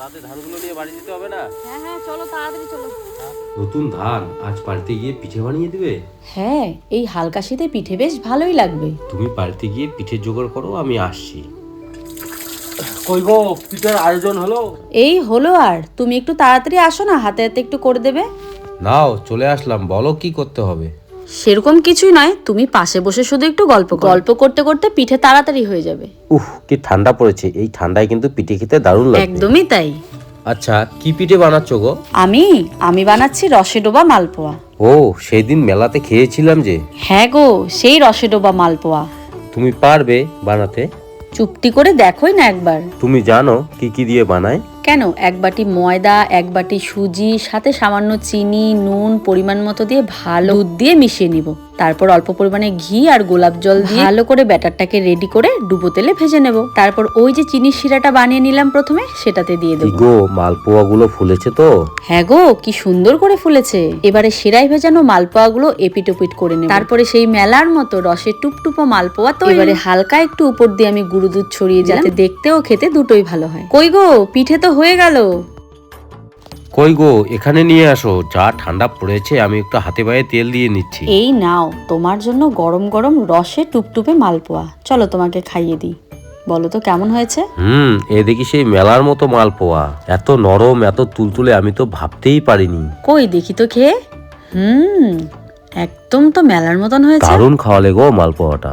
তাতে ধানগুলো নিয়ে বাড়ি যেতে হবে না? হ্যাঁ হ্যাঁ চলো তাড়াতাড়ি চলো। নতুন ধান আজ বাড়িতে গিয়ে পিঠে বানিয়ে দিবে? হ্যাঁ এই হালকা শীতে পিঠে বেশ ভালোই লাগবে। তুমি বাড়িতে গিয়ে পিঠে জোগাড় করো আমি আসছি। কই গো পিঠের আয়োজন হলো? এই হলো আর তুমি একটু তাড়াতাড়ি আসো না হাতে হাতে একটু করে দেবে। নাও চলে আসলাম বলো কি করতে হবে। সেরকম কিছুই নয় তুমি পাশে বসে শুধু একটু গল্প গল্প করতে করতে পিঠে তাড়াতাড়ি হয়ে যাবে। উহ কি ঠান্ডা পড়েছে। এই ঠান্ডায় কিন্তু পিঠে খেতে দারুণ লাগবে একদমই তাই। আচ্ছা কি পিঠে বানাচ্ছ গো? আমি আমি বানাচ্ছি রসে ডোবা মালপোয়া। ও সেই দিন মেলাতে খেয়েছিলাম যে। হ্যাঁ গো সেই রসে ডোবা মালপোয়া। তুমি পারবে বানাতে। চুপটি করে দেখোই না একবার। তুমি জানো কি কি দিয়ে বানায়। কেন? এক বাটি ময়দা, এক বাটি সুজি, সাথে সামান্য চিনি, নুন, পরিমাণ মতো দিয়ে ভালো দিয়ে মিশিয়ে নিব। তারপর অল্প পরিমাণে ঘি আর গোলাপ জল দিয়ে ভালো করে ব্যাটারটাকে রেডি করে ডুবো তেলে ভেজে নেব। তারপর ওই যে চিনির শিরাটা বানিয়ে নিলাম প্রথমে সেটাতে দিয়ে দেবো। গো মালপোয়া গুলো ফুলেছে তো? হ্যাঁ গো কি সুন্দর করে ফুলেছে। এবারে সেরাই ভেজানো মালপোয়াগুলো এপিট ওপিট করে নেব। তারপরে সেই মেলার মতো রসের টুপটুপো মালপোয়া তো এবারে হালকা একটু উপর দিয়ে আমি গুঁড়ো দুধ ছড়িয়ে যাতে দেখতেও খেতে দুটোই ভালো হয়। কই গো পিঠে তো হয়ে গেল। কই গো এখানে নিয়ে আসো। যা ঠান্ডা পড়েছে আমি একটু হাতে পায়ে তেল দিয়ে নিচ্ছি। এই নাও তোমার জন্য গরম গরম রসে টুপটুপে মালপোয়া। চলো তোমাকে খাইয়ে দিই। বলো তো কেমন হয়েছে? হুম এ দেখি সেই মেলার মতো মালপোয়া। এত নরম এত তুলতুলে আমি তো ভাবতেই পারিনি। কই দেখি তো খেয়ে। হুম একদম তো মেলার মতন হয়েছে। দারুণ খাওয়ালে গো মালপোয়াটা।